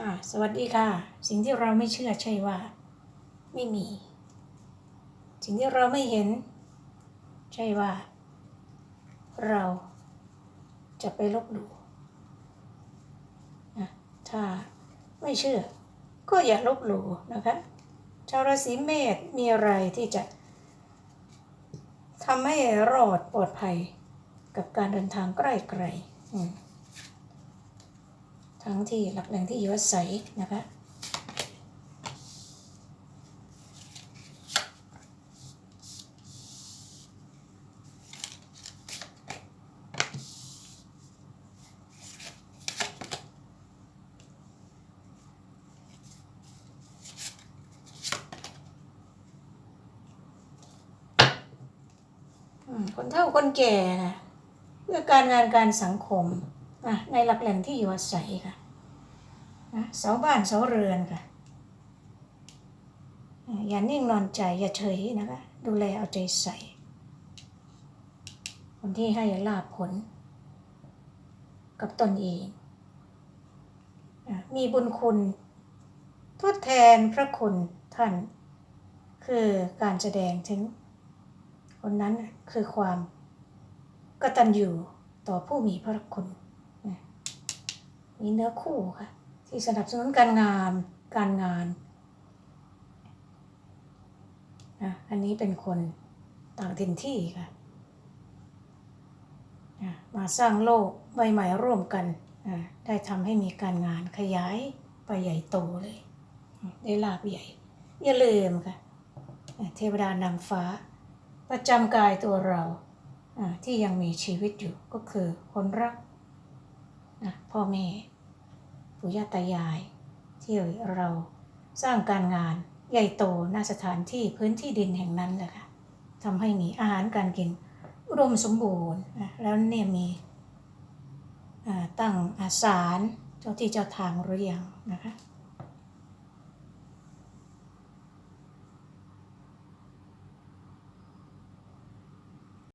อ่าสวัสดีค่ะ สิ่งที่เราไม่เชื่อใช่ว่า ไม่มี สิ่งที่เราไม่เห็น ใช่ว่า เราจะไปลบหลู่นะถ้าไม่เชื่อ ก็อย่าลบหลู่นะคะชาวราศีเมษมีอะไรที่จะทำให้รอดปลอดภัยกับการเดินทางใกล้ไกลอืม ทั้งที่หลักแหล่งที่อยู่อาศัยนะคะคนเฒ่าคนแก่นะเพื่อการงานการสังคม ในหลักแหล่งที่อยู่อาศัยค่ะนะเสาบ้านเสาเรือนค่ะ อย่านิ่งนอนใจอย่าเฉยนะคะ ดูแลเอาใจใส่ คนที่ให้ลาบผล กับตนเอง มีบุญคุณทดแทนพระคุณท่าน คือการแสดงถึง คนนั้นคือความกตัญญูต่อผู้มีพระคุณ มีเนื้อคู่ค่ะ ที่สนับสนุนการงานการงานนะอันนี้เป็นคนต่างถิ่นที่ค่ะนะมาสร้างโลกใบใหม่ร่วมกันนะได้ทำให้มีการงานขยายไปใหญ่โตเลย ได้ลาบใหญ่ อย่าลืมค่ะเทวดานางฟ้า ประจำกายตัวเราอ่าที่ยังมีชีวิตอยู่ก็คือคนรัก นะพ่อแม่ปู่ย่าตายาย ที่เราสร้างการงานใหญ่โตณสถานที่พื้นที่ดินแห่งนั้นแหละค่ะทำให้มีอาหารการกิน อุดมสมบูรณ์นะแล้วเนี่ยมีตั้งอาสารเจ้าที่เจ้าทางหรือยังนะคะ